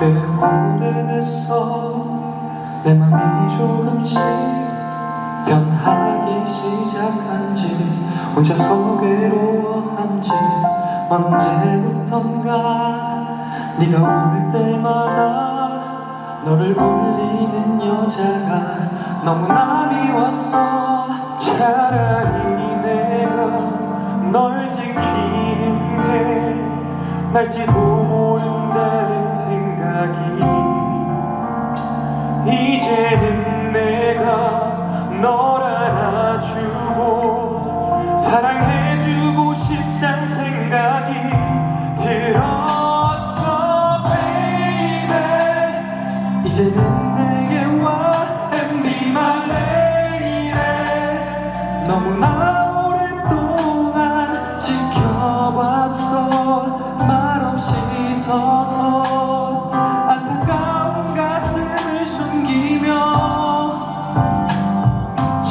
때는 오래됐어. 내 맘이 조금씩 변하기 시작한지 혼자서 괴로워한지 언제부턴가 네가 올 때마다 너를 울리는 여자가 너무나 미웠어. 차라리 내가 널 지키는 게 날지도 모른다는 aqui.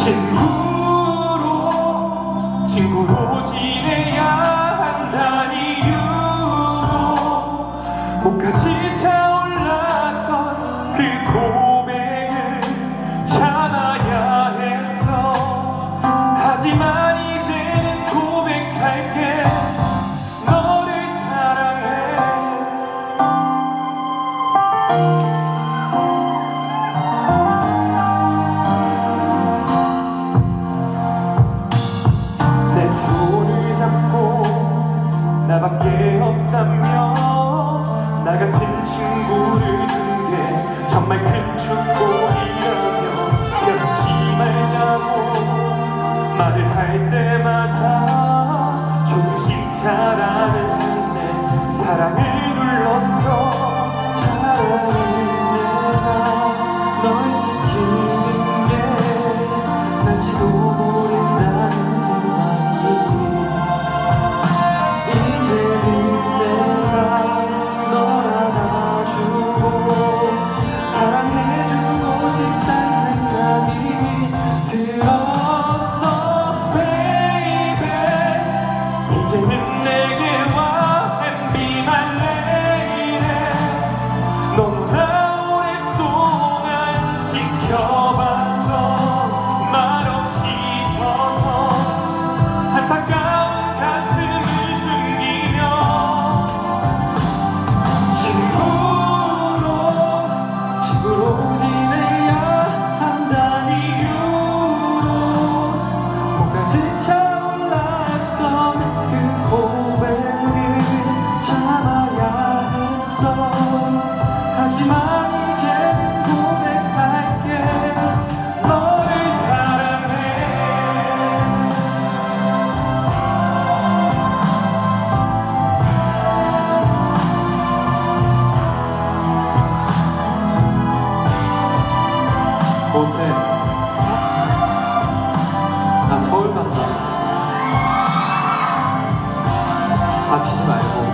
天 나 같은 친구를 둔 게 정말 큰 못해 나 서울 간다. 다치지 말고.